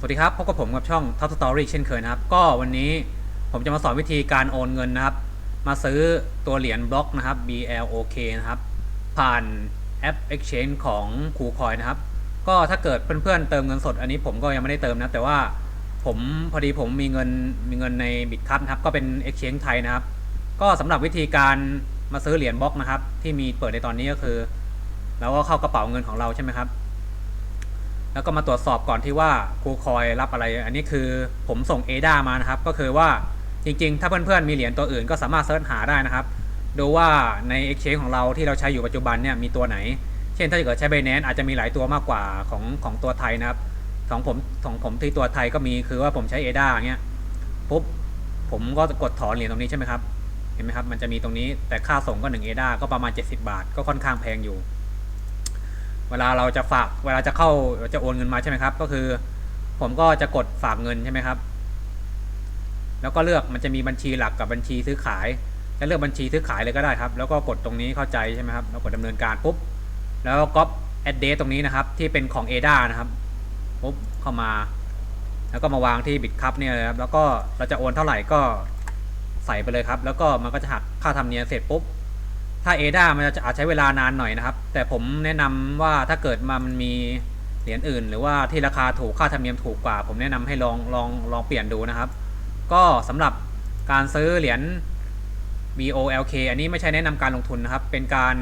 สวัสดีครับพบกับผมกับช่อง Top Story เช่นเคยนะครับ ก็วันนี้ผมจะมาสอนวิธีการโอนเงินนะครับ มาซื้อตัวเหรียญบล็อกนะครับ BLOK นะครับ ผ่านแอป Exchange ของ KuCoin นะครับ ก็ถ้าเกิดเพื่อนๆเติมเงินสด อันนี้ผมก็ยังไม่ได้เติมนะ แต่ว่าผมพอดีผมมีเงินมีเงินใน Bitcup นะครับ ก็เป็น Exchange ไทยนะครับ ก็สำหรับวิธีการมาซื้อเหรียญบล็อกนะครับ ที่มีเปิดในตอนนี้ก็คือเราก็เข้ากระเป๋าเงินของเราใช่ไหมครับ แล้วก็มาตรวจสอบก่อนที่ว่าครูคอยรับอะไร อันนี้คือผมส่ง ADA มานะครับ ก็คือว่าจริงๆ ถ้าเพื่อนๆ มีเหรียญตัวอื่นก็สามารถเสิร์ชหาได้นะครับ ดูว่าใน Exchange ของเราที่เราใช้อยู่ปัจจุบันเนี่ยมีตัวไหน เช่นถ้าเกิดใช้ Binance อาจจะมีหลายตัวมากกว่าของของตัวไทยนะครับของผมของผมที่ตัวไทยก็มีคือว่าผมใช้ ADA เงี้ยปุ๊บผมก็กดถอนเหรียญตรงนี้ใช่ไหมครับ เห็นไหมครับ มันจะมีตรงนี้แต่ค่าส่งก็1 ADA ก็ประมาณ 70 บาท ก็ค่อนข้างแพงอยู่ เวลาเราจะฝากเวลาจะเข้าจะโอนเงินมาใช่ไหมครับ ก็คือ ผมก็จะกดฝากเงินใช่ไหมครับ แล้วก็เลือกมันจะมีบัญชีหลักกับบัญชีซื้อขายจะเลือกบัญชีซื้อขายเลยก็ได้ครับ แล้วก็กดตรงนี้เข้าใจใช่ไหมครับแล้วกดดำเนินการปุ๊บแล้วก็ก๊อปแอดเดตรงนี้นะครับ ที่เป็นของ ADA นะครับปุ๊บเข้ามา แล้วก็มาวางที่บิตคัพเนี่ยเลยครับแล้วก็เราจะโอนเท่าไหร่ก็ใส่ไปเลยครับ แล้วก็มันก็จะหักค่าธรรมเนียมเสร็จปุ๊บ ถ้า ADA มันจะอาจใช้เวลานานหน่อยนะครับ แต่ผมแนะนำว่าถ้าเกิดมามันมีเหรียญอื่น หรือว่าที่ราคาถูกค่าธรรมเนียมถูกกว่า ผมแนะนำให้ลองลองลองเปลี่ยนดูนะครับ ก็สำหรับการซื้อเหรียญ BOLK อันนี้ไม่ใช่แนะนำการลงทุนนะครับ เป็นการ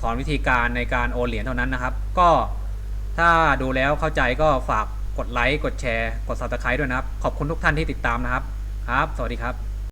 สอนวิธีการในการโอนเหรียญเท่านั้นนะครับ ก็ถ้าดูแล้วเข้าใจก็ฝากกดไลค์กดแชร์ กด subscribe ด้วยนะครับ ขอบคุณทุกท่านที่ติดตามนะครับ ครับ สวัสดีครับ